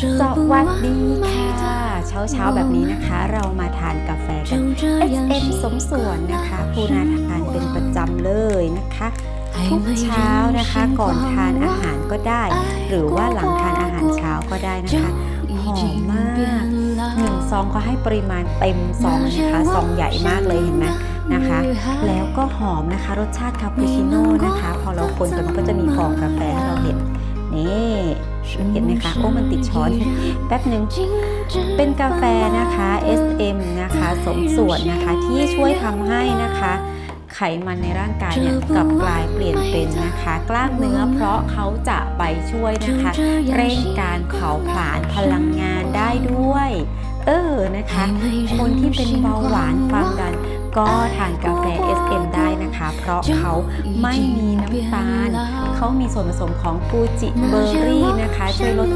สวัสดีค่ะ เช้าเช้าๆแบบนี้นะคะ เรามาทานกาแฟกัน SM สมส่วนนะคะปูนาทานเป็นประจำเลยนะคะ ทุกเช้านะคะก่อนทานอาหารก็ได้ หรือว่าหลังทานอาหารเช้าก็ได้นะคะหอมมากหนึ่งซองเขาให้ปริมาณเต็มซองนะคะซองใหญ่มากเลยเห็นไหมนะคะ แล้วก็หอมนะคะ รสชาติคาปูชิโน่นะคะ พอเราคนไปมันก็จะมีฟองกาแฟให้เราเห็นนี่ เห็นไหมคะ โอ้มันติดช้อน แป๊บหนึ่งเป็นกาแฟนะคะ SM นะคะ สมส่วนนะคะที่ช่วยทำให้นะคะไขมันในร่างกายเนี่ยกลับกลายเปลี่ยนเป็นนะคะ กล้ามเนื้อเพราะเขาจะไปช่วยนะคะ เร่งการเผาผลาญพลังงานได้ด้วย เออนะคะ คนที่เป็นเบาหวานความดันก็ทานกาแฟ SM เพราะเขาไม่มีน้ำตาล เขามีส่วนผสมของฟูจิเบอร์รี่นะคะ ช่วยลด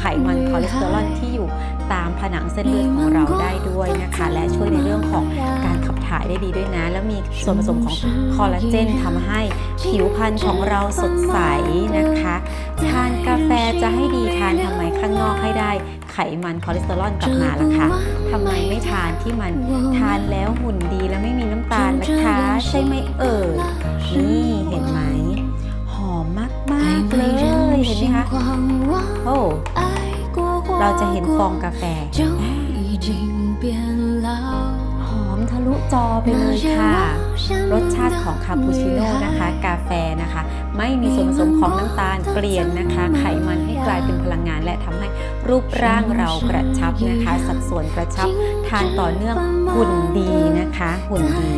ไขมันคอเลสเตอรอลที่อยู่ตามผนังเส้นเลือดของเราได้ด้วยนะคะ และช่วยในเรื่องของการขับถ่ายได้ดีด้วยนะ แล้วมีส่วนผสมของคอลลาเจนทำให้ผิวพรรณของเราสดใสนะคะ ทานกาแฟจะให้ดีทานทำไมข้างนอกให้ได้ไขมันคอเลสเตอรอลกลับมาล่ะคะทำไมไม่ทานที่มันทานแล้วหุ่นดีและไม่มีน้ำตาลนะคะ ใช่ไหมเอ่ยนี่เห็นไหม หอมมากมากๆเลยเห็นไหมคะโอ้เราจะเห็นฟองกาแฟหอมทะลุจอไปเลยค่ะ รสชาติของคาปูชิโน่นะคะ กาแฟนะคะ ไม่มีส่วนผสมของน้ำตาลเปลี่ยนนะคะ ไขมันให้กลายเป็นพลังงานและทำให้ รูปร่างเรากระชับนะคะ สัดส่วนกระชับทานต่อเนื่องหุ่นดีนะคะ หุ่นดี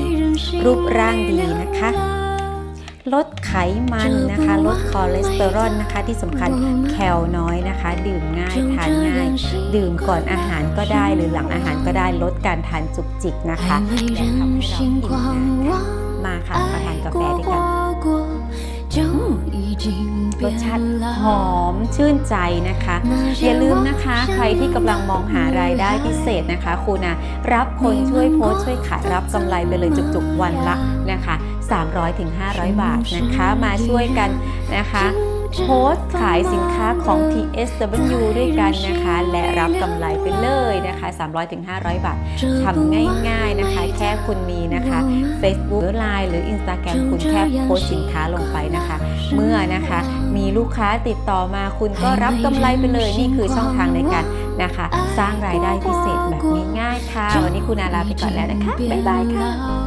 รูปร่างดีนะคะ ลดไขมันนะคะ ลดคอเลสเตอรอลนะคะ ที่สำคัญแคลน้อยนะคะ ดื่มง่ายทานง่าย ดื่มก่อนอาหารก็ได้หรือหลังอาหารก็ได้ลดการทานจุกจิกนะคะและทำให้เราอิ่มนานค่ะมาค่ะมาทานกาแฟด้วยกัน รสชาติหอมชื่นใจนะคะ อย่าลืมนะคะ ใครที่กำลังมองหารายได้พิเศษนะคะคุณนะรับคนช่วยโพสต์ช่วยขายรับกำไรไปเลยจุกๆวันละนะคะ 300-500 บาทนะคะ มาช่วยกันนะคะโพสต์ขายสินค้าของ TSW ด้วยกันนะคะ และรับกำไรไปเลยนะคะ 300-500 บาททำง่ายๆนะคะ แค่คุณมีนะคะ Facebook หรือ Line หรือ Instagram คุณแค่โพสต์สินค้าลงไปนะคะ เมื่อนะคะ มีลูกค้าติดต่อมาคุณก็รับกำไรไปเลยนี่คือช่องทางในการนะคะ สร้างรายได้พิเศษแบบง่ายๆค่ะ วันนี้คุณนาลาไปก่อนแล้วนะคะ บ๊ายบายค่ะ